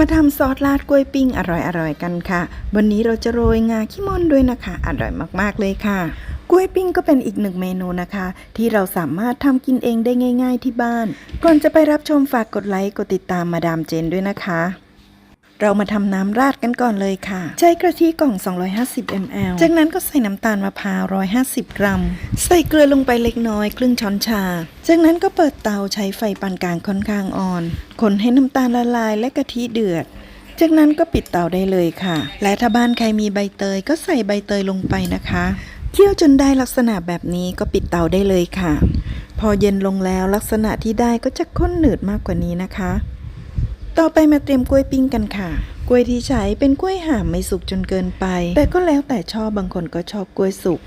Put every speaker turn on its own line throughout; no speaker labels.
มาทำซอสราดกล้วยปิ้งอร่อยๆกันค่ะ วันนี้เราจะโรยงาขี้ม่อนด้วยนะคะ อร่อยมากๆเลยค่ะ กล้วยปิ้งก็เป็นอีกหนึ่งเมนูนะคะ ที่เราสามารถทำกินเองได้ง่าย ๆ ที่บ้าน ก่อนจะไปรับชมฝากกดไลค์กดติดตามมาดามเจนด้วยนะคะ เรามาทำน้ำราดกันก่อนเลยค่ะ ใช้กะทิกล่อง 250 ml จากนั้นก็ใส่น้ำตาลมะพร้าว 150 กรัม ใส่เกลือลงไปเล็กน้อย ครึ่งช้อนชา จากนั้นก็เปิดเตาใช้ไฟปานกลางค่อนข้างอ่อน คนให้น้ำตาลละลายและกะทิเดือด จากนั้นก็ปิดเตาได้เลยค่ะ และถ้าบ้านใครมีใบเตยก็ใส่ใบเตยลงไปนะคะเคี่ยวจนได้ลักษณะแบบนี้ก็ปิดเตาได้เลยค่ะ พอเย็นลงแล้วลักษณะที่ได้ก็จะข้นหนืดมากกว่านี้นะคะ ต่อไปมาเตรียมกล้วยปิ้งกันค่ะ กล้วยที่ใช้เป็นกล้วยห่ามไม่สุกจนเกินไป แต่ก็แล้วแต่ชอบบางคนก็ชอบกล้วยสุก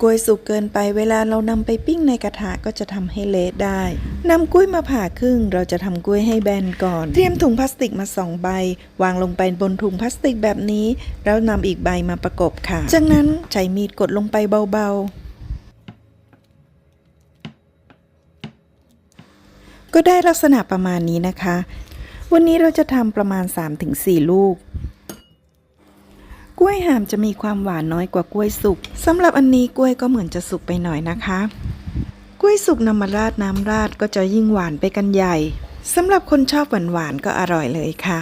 กล้วยสุกเกินไปเวลาเรานำไปปิ้งในกระทะก็จะทำให้เละได้นำกล้วยมาผ่าครึ่ง เราจะทำกล้วยให้แบนก่อน เตรียมถุงพลาสติกมาสองใบ วางลงไปบนถุงพลาสติกแบบนี้ แล้วนำอีกใบมาประกบค่ะ จากนั้นใช้มีดกดลงไปเบาๆ ก็ได้ลักษณะประมาณนี้นะคะ วันนี้เราจะทำประมาณ 3-4 ลูก กล้วยหามจะมีความหวานน้อยกว่ากล้วยสุกสำหรับอันนี้กล้วยก็เหมือนจะสุกไปหน่อยนะคะ กล้วยสุกนำมาราดน้ำราดก็จะยิ่งหวานไปกันใหญ่สำหรับคนชอบหวานๆก็อร่อยเลยค่ะ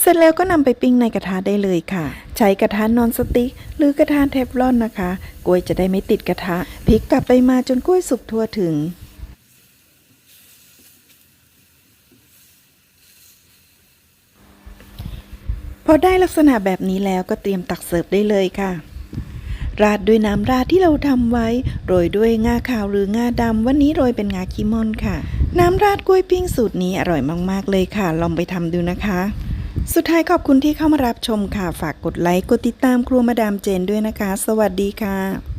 เสร็จแล้วก็นำไปปิ้งในกระทะได้เลยค่ะ ใช้กระทะนอนสติ๊กหรือกระทะเทฟลอนนะคะ กล้วยจะได้ไม่ติดกระทะพลิกกลับไปมาจนกล้วยสุกทั่วถึง พอได้ลักษณะแบบนี้แล้วก็เตรียมตักเสิร์ฟได้เลยค่ะ ราดด้วยน้ำราดที่เราทำไว้ โรยด้วยงาขาวหรืองาดำวันนี้โรยเป็นงาคิมอนค่ะ น้ำราดกล้วยปิ้งสูตรนี้อร่อยมากๆเลยค่ะ ลองไปทำดูนะคะ สุดท้ายขอบคุณที่เข้ามารับชมค่ะ ฝากกดไลค์ กดติดตามครัวมาดามเจนด้วยนะคะ สวัสดีค่ะ